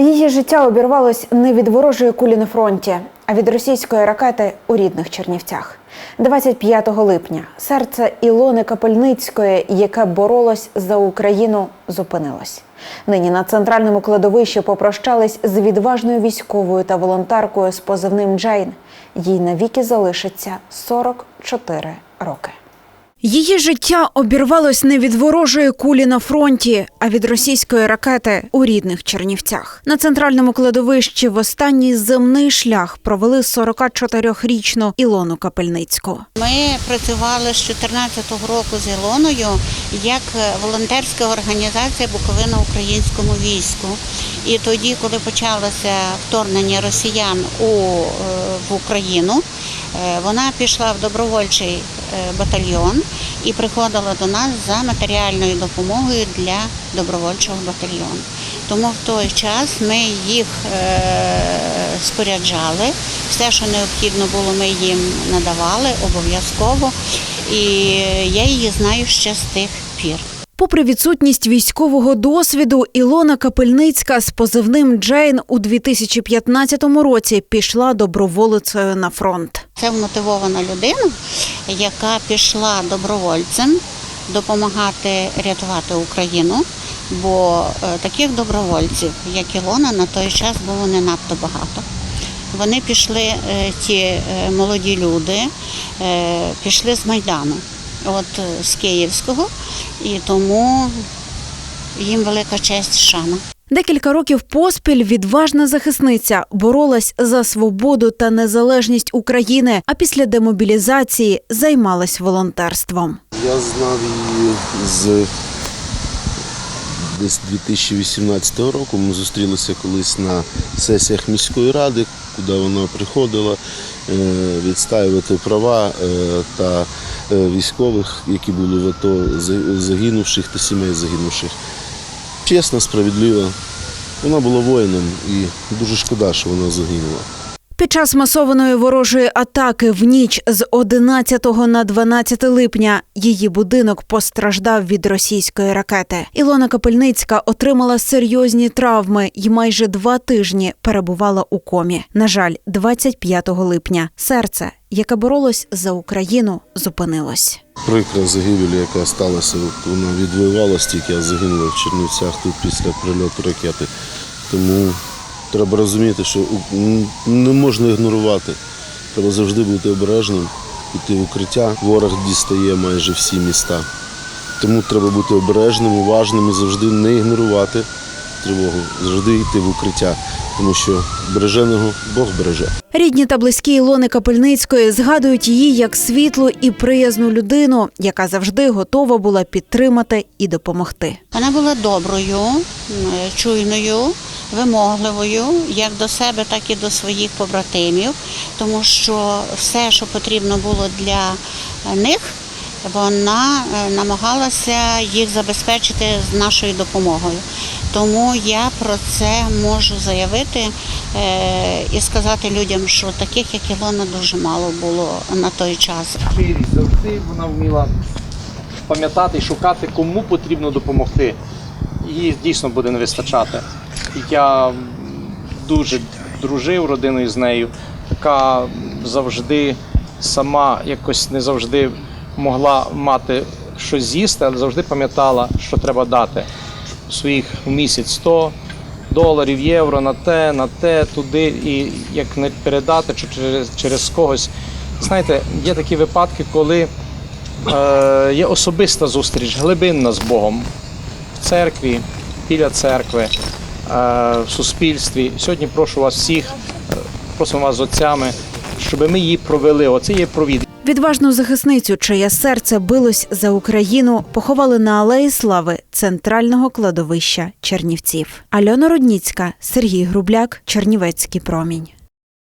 Її життя обірвалось не від ворожої кулі на фронті, а від російської ракети у рідних Чернівцях. 25 липня серце Ілони Капельницької, яке боролось за Україну, зупинилось. Нині на центральному кладовищі попрощались з відважною військовою та волонтеркою з позивним Джейн. Їй навіки залишиться 44 роки. Її життя обірвалось не від ворожої кулі на фронті, а від російської ракети у рідних Чернівцях. На центральному кладовищі в останній земний шлях провели 44-річну Ілону Капельницьку. Ми працювали з 2014 року з Ілоною як волонтерська організація Буковина українському війську. І тоді, коли почалося вторгнення росіян у, е, в Україну, е, вона пішла в добровольчий е, батальйон і приходила до нас за матеріальною допомогою для добровольчого батальйону. Тому в той час ми їх споряджали. Все, що необхідно було, ми їм надавали обов'язково. І я її знаю ще з тих пір. Попри відсутність військового досвіду, Ілона Капельницька з позивним Джейн у 2015 році пішла доброволицею на фронт. Це вмотивована людина, яка пішла добровольцем допомагати рятувати Україну. Бо е, таких добровольців, як Ілона, на той час було не надто багато. Вони пішли, е, ті е, молоді люди, пішли з Майдану, от е, з Київського, і тому їм велика честь шана. Декілька років поспіль відважна захисниця боролась за свободу та незалежність України, а після демобілізації займалась волонтерством. Я знав її з десь 2018 року. Ми зустрілися колись на сесіях міської ради, куди вона приходила е, відстаювати права е, та е, військових, які були в АТО, загинувших та сімей загинувших. Чесна, справедлива. Вона була воїном і дуже шкода, що вона загинула. Під час масованої ворожої атаки в ніч з 11 на 12 липня її будинок постраждав від російської ракети. Ілона Капельницька отримала серйозні травми і майже два тижні перебувала у комі. На жаль, 25 липня серце, яке боролось за Україну, зупинилось. Прикра загибель, яка сталася, вона відвоювала стільки, а загинула в Чернівцях тут після прильоту ракети. Тому треба розуміти, що не можна ігнорувати. Треба завжди бути обережним, піти в укриття. Ворог дістає майже всі міста. Тому треба бути обережним, уважним і завжди не ігнорувати тривогу, завжди йти в укриття, тому що береженого Бог береже. Рідні та близькі Ілони Капельницької згадують її як світлу і приязну людину, яка завжди готова була підтримати і допомогти. Вона була доброю, чуйною, вимогливою, як до себе, так і до своїх побратимів, тому що все, що потрібно було для них, вона е, намагалася їх забезпечити з нашою допомогою. Тому я про це можу заявити е, і сказати людям, що таких, як Ілона, дуже мало було на той час. щирість завжди вона вміла пам'ятати і шукати, кому потрібно допомогти. Її дійсно буде не вистачати. Я дуже дружив родиною з нею, яка завжди сама якось не завжди могла мати щось з'їсти, але завжди пам'ятала, що треба дати своїх в місяць 100 доларів, євро на те, на те, туди, і як не передати чи через, через когось. Знаєте, є такі випадки, коли е, є особиста зустріч, глибинна з Богом в церкві, біля церкви, в суспільстві. Сьогодні прошу вас всіх, е, просимо вас з отцями, щоб ми її провели. Оце є провід. Відважну захисницю, чиє серце билось за Україну, поховали на алеї слави центрального кладовища Чернівців. Альона Рудніцька, Сергій Грубляк, Чернівецький промінь.